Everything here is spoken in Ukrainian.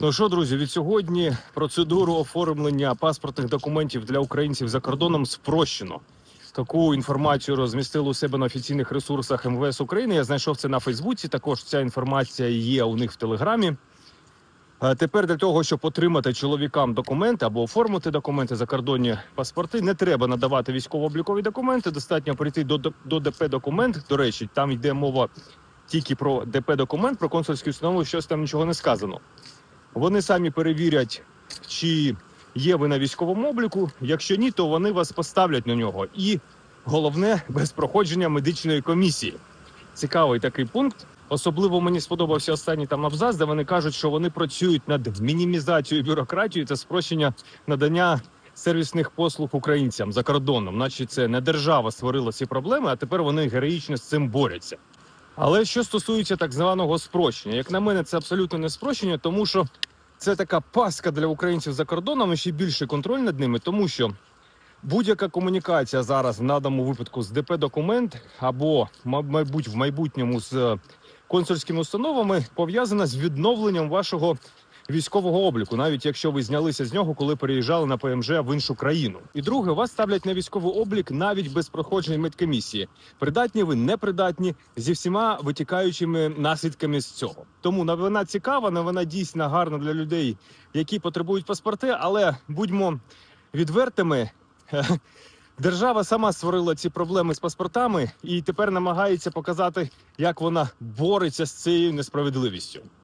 Ну що, друзі, від сьогодні процедуру оформлення паспортних документів для українців за кордоном спрощено. Таку інформацію розмістили у себе на офіційних ресурсах МВС України. Я знайшов це на Фейсбуці. Також ця інформація є у них в Телеграмі. Тепер для того, щоб отримати чоловікам документи або оформити документи закордонні паспорти, не треба надавати військово-облікові документи. Достатньо прийти до, до ДП документ. До речі, там йде мова тільки про ДП документ, про консульську установу, щось там нічого не сказано. Вони самі перевірять, чи є ви на військовому обліку. Якщо ні, то вони вас поставлять на нього. І головне без проходження медичної комісії. Цікавий такий пункт. Особливо мені сподобався останній там абзац, де вони кажуть, що вони працюють над мінімізацією бюрократії та спрощення надання сервісних послуг українцям за кордоном, наче це не держава створила ці проблеми, а тепер вони героїчно з цим борються. Але що стосується так званого спрощення, як на мене, це абсолютно не спрощення, тому що це така паска для українців за кордоном і ще більший контроль над ними, тому що будь-яка комунікація зараз в наданому випадку з ДП документ або, ма- мабуть, в майбутньому з консульськими установами пов'язана з відновленням вашого військового обліку, навіть якщо ви знялися з нього, коли переїжджали на ПМЖ в іншу країну. І друге, вас ставлять на військовий облік навіть без проходження медкомісії. Придатні ви непридатні зі всіма витікаючими наслідками з цього. Тому новина цікава, новина дійсно гарна для людей, які потребують паспорти, але будьмо відвертими. Держава сама створила ці проблеми з паспортами і тепер намагається показати, як вона бореться з цією несправедливістю.